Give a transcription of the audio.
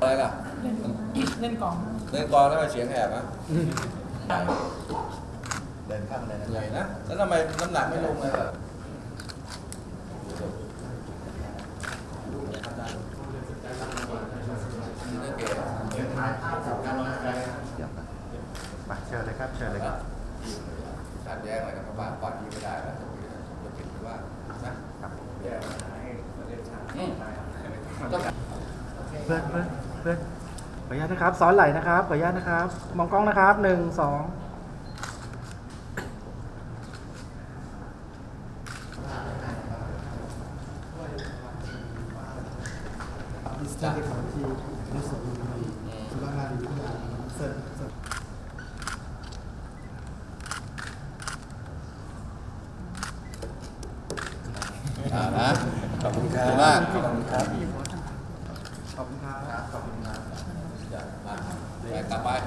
อะไรล่ะ เล่นกองเล่นกองแล้วมาเสียงแหบอะเดินข้างเลยนะใหญ่นะ แล้วทำไมน้ำหนักไม่ลงเลยไปเชิญเลยครับ เชิญเลยครับการแย่งอะไรกับพระบาทปอดที่ไม่ได้แล้ว เพื่อนเพื่อนเพื่อนขออนุญาตนะครับซ้อนไหลนะครับขออนุญาตนะครับ มองกล้องนะครับหนึ่งสองดิสเตอร์ที่าที่ในสวนลุมพินีสุรานารีวิทยาเสร็จเสร็จอ่านะขอบคุณครับมากขอบคุณครับขอบคุณครับ Bài tập bài.